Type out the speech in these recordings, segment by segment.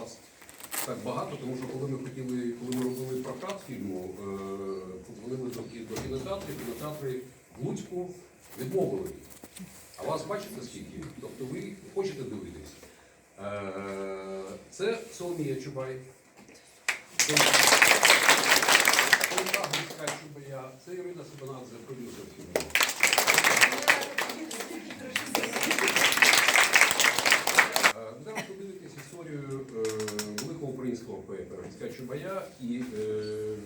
вас так багато, тому що коли ми хотіли, коли ми робили прокат фільму, е, подзвонили до, до кінотеатрів, кінотеатри в Луцьку відмовили. А вас бачите скільки? Тобто ви хочете дивитись. Е, Це Соломія Чубай. Чубая. Це Ірина Сабанадзе, продюсер фільму. Українського Чубая. І е,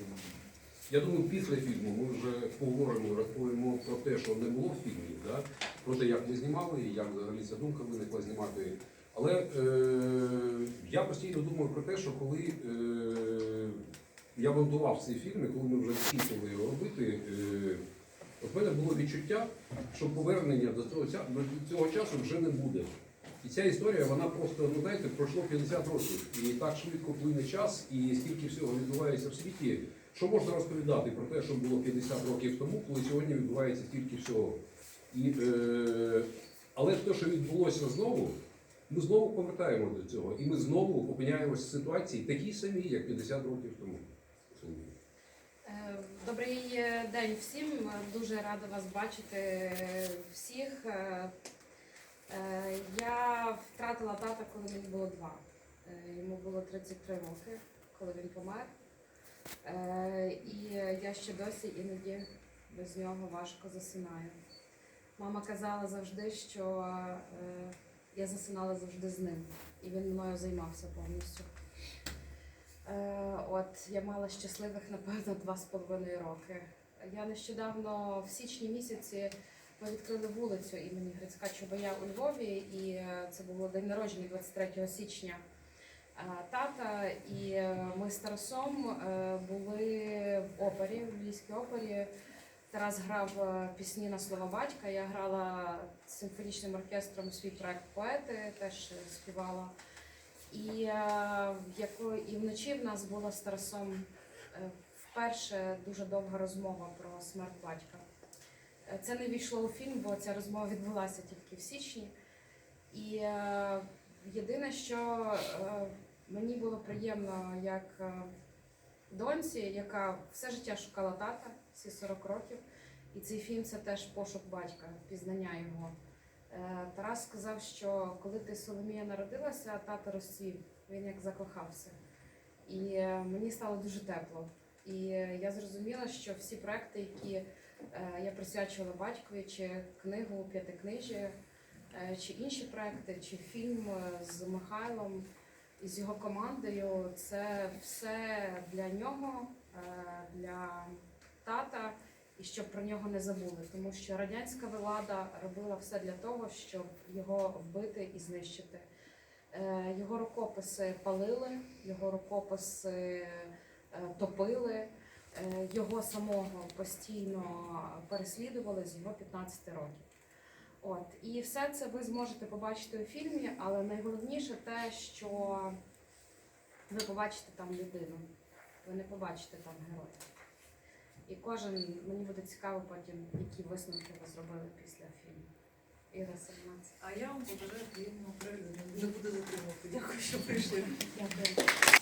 я думаю, після фільму ми вже поговоримо, розповімо про те, що не було в фільмі, да? про те, як ми знімали, і як взагалі ця думка виникла знімати. Але е, я постійно думаю про те, що коли е, я монтував цей фільм, і коли ми вже закінчили його робити, е, от мене було відчуття, що повернення до цього, до цього часу вже не буде. І ця історія, вона просто, ну знаєте, пройшло 50 років. І так швидко плине час, і стільки всього відбувається в світі. Що можна розповідати про те, що було 50 років тому, коли сьогодні відбувається стільки всього. І, е, але те, що відбулося знову, ми знову повертаємо до цього. І ми знову опиняємося в ситуації такій самій, як 50 років тому. Е, Добрий день всім. Дуже рада вас бачити е, всіх. Е, Я втратила тата, коли мені було два. Е, Йому було 33 роки, коли він помер. Е, І я ще досі іноді без нього важко засинаю. Мама казала завжди, що я засинала завжди з ним, і він мною займався повністю. От я мала щасливих, напевно, два з половиною роки. Я нещодавно в січні місяці ми відкрили вулицю імені Грицька Чубая у Львові, і е, це було день народження 23 січня е, тата. І е, ми з Тарасом були в опері, в Львівській опері. Тарас грав пісні на слова батька. Я грала з симфонічним оркестром свій проект поети, теж співала. І, і вночі в нас була з Тарасом вперше дуже довга розмова про смерть батька. Це не війшло у фільм, бо ця розмова відбулася тільки в січні. І е, єдине, що е, мені було приємно як е, доньці, яка все життя шукала тата, всі 40 років. І цей фільм це теж пошук батька, пізнання його. Тарас сказав, що коли ти Соломія народилася, тато розцвів, він як закохався. І мені стало дуже тепло. І е, я зрозуміла, що всі проекти, які е, я присвячувала батькові, чи книгу п'ятикнижі, е, чи інші проекти, чи фільм з Михайлом і з його командою, це все для нього, для тата і щоб про нього не забули, тому що радянська влада робила все для того, щоб його вбити і знищити. Його рукописи палили, його рукописи топили, е, його самого постійно переслідували з його 15 років. От і все це ви зможете побачити у фільмі, але найголовніше те, що ви побачите там людину, ви не побачите там героя. І кожен мені буде цікаво потім, які висновки ви зробили після фільму. Іра Сальмац. А я вам побажаю приємного перегляду. Не буду затримувати. Дякую, що прийшли. Дякую.